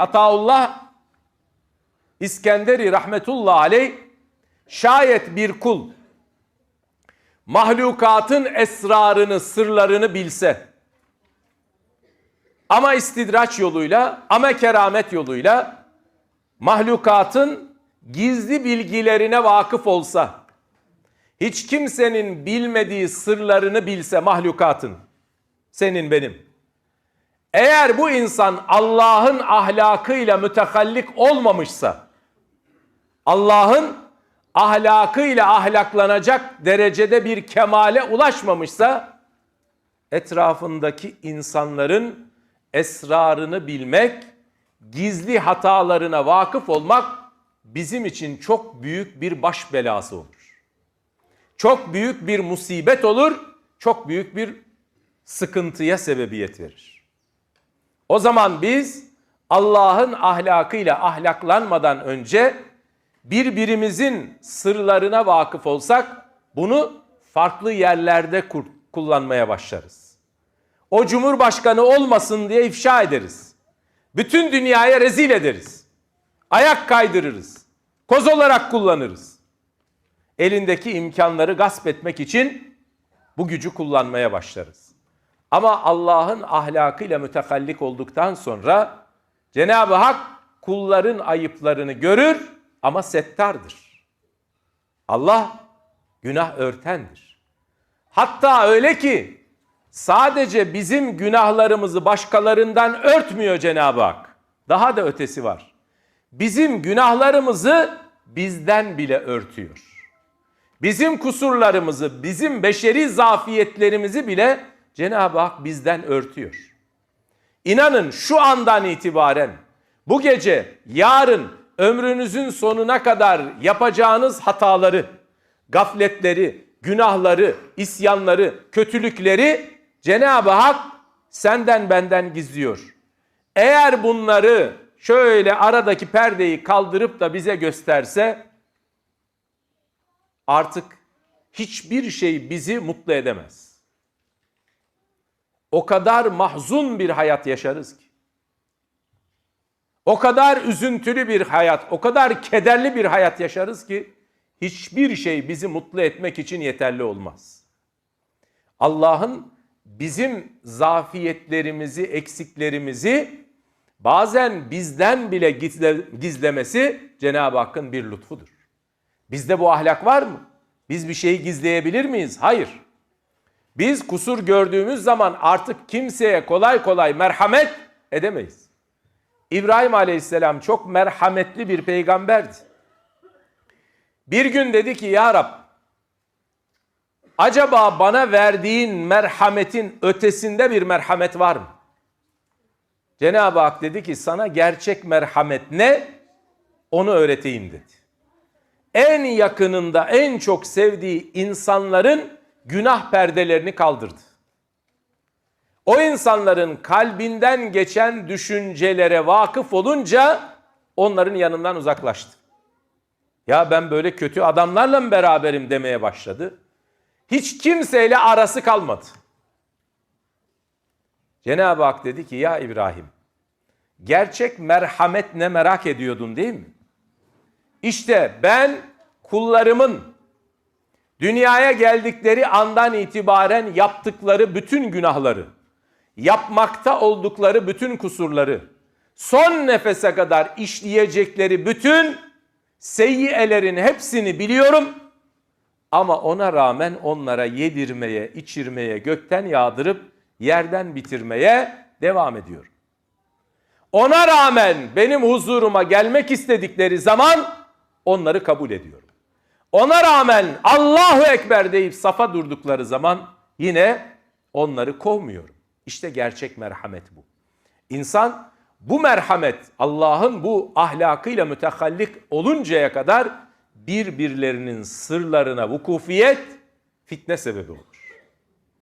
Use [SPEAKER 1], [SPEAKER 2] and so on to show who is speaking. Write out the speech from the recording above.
[SPEAKER 1] Ataullah İskenderi rahmetullah aleyh şayet bir kul mahlukatın esrarını, sırlarını bilse ama istidraç yoluyla, ama keramet yoluyla mahlukatın gizli bilgilerine vakıf olsa, hiç kimsenin bilmediği sırlarını bilse mahlukatın, senin benim. Eğer bu insan Allah'ın ahlakıyla mütehallik olmamışsa, Allah'ın ahlakıyla ahlaklanacak derecede bir kemale ulaşmamışsa, etrafındaki insanların esrarını bilmek, gizli hatalarına vakıf olmak bizim için çok büyük bir baş belası olur. Çok büyük bir musibet olur, çok büyük bir sıkıntıya sebebiyet verir. O zaman biz Allah'ın ahlakıyla ahlaklanmadan önce birbirimizin sırlarına vakıf olsak bunu farklı yerlerde kur- kullanmaya başlarız. O cumhurbaşkanı olmasın diye ifşa ederiz. Bütün dünyaya rezil ederiz. Ayak kaydırırız. Koz olarak kullanırız. Elindeki imkanları gasp etmek için bu gücü kullanmaya başlarız. Ama Allah'ın ahlakıyla mütekallik olduktan sonra Cenab-ı Hak kulların ayıplarını görür ama settardır. Allah günah örtendir. Hatta öyle ki sadece bizim günahlarımızı başkalarından örtmüyor Cenab-ı Hak. Daha da ötesi var. Bizim günahlarımızı bizden bile örtüyor. Bizim kusurlarımızı, bizim beşeri zafiyetlerimizi bile Cenab-ı Hak bizden örtüyor. İnanın şu andan itibaren bu gece, yarın ömrünüzün sonuna kadar yapacağınız hataları, gafletleri, günahları, isyanları, kötülükleri Cenab-ı Hak senden benden gizliyor. Eğer bunları şöyle aradaki perdeyi kaldırıp da bize gösterse artık hiçbir şey bizi mutlu edemez. O kadar mahzun bir hayat yaşarız ki. O kadar üzüntülü bir hayat, o kadar kederli bir hayat yaşarız ki hiçbir şey bizi mutlu etmek için yeterli olmaz. Allah'ın bizim zafiyetlerimizi, eksiklerimizi bazen bizden bile gizle, gizlemesi Cenab-ı Hakk'ın bir lütfudur. Bizde bu ahlak var mı? Biz bir şeyi gizleyebilir miyiz? Hayır. Biz kusur gördüğümüz zaman artık kimseye kolay kolay merhamet edemeyiz. İbrahim Aleyhisselam çok merhametli bir peygamberdi. Bir gün dedi ki ya Rab acaba bana verdiğin merhametin ötesinde bir merhamet var mı? Cenab-ı Hak dedi ki sana gerçek merhamet ne? Onu öğreteyim dedi. En yakınında en çok sevdiği insanların günah perdelerini kaldırdı. O insanların kalbinden geçen düşüncelere vakıf olunca onların yanından uzaklaştı. Ya ben böyle kötü adamlarla mı beraberim demeye başladı. Hiç kimseyle arası kalmadı. Cenab-ı Hak dedi ki ya İbrahim gerçek merhamet ne merak ediyordun değil mi? İşte ben kullarımın dünyaya geldikleri andan itibaren yaptıkları bütün günahları, yapmakta oldukları bütün kusurları, son nefese kadar işleyecekleri bütün seyyiyelerin hepsini biliyorum. Ama ona rağmen onlara yedirmeye, içirmeye, gökten yağdırıp yerden bitirmeye devam ediyorum. Ona rağmen benim huzuruma gelmek istedikleri zaman onları kabul ediyorum. Ona rağmen Allahu Ekber deyip safa durdukları zaman yine onları kovmuyorum. İşte gerçek merhamet bu. İnsan bu merhamet Allah'ın bu ahlakıyla mütehallik oluncaya kadar birbirlerinin sırlarına vukufiyet fitne sebebi olur.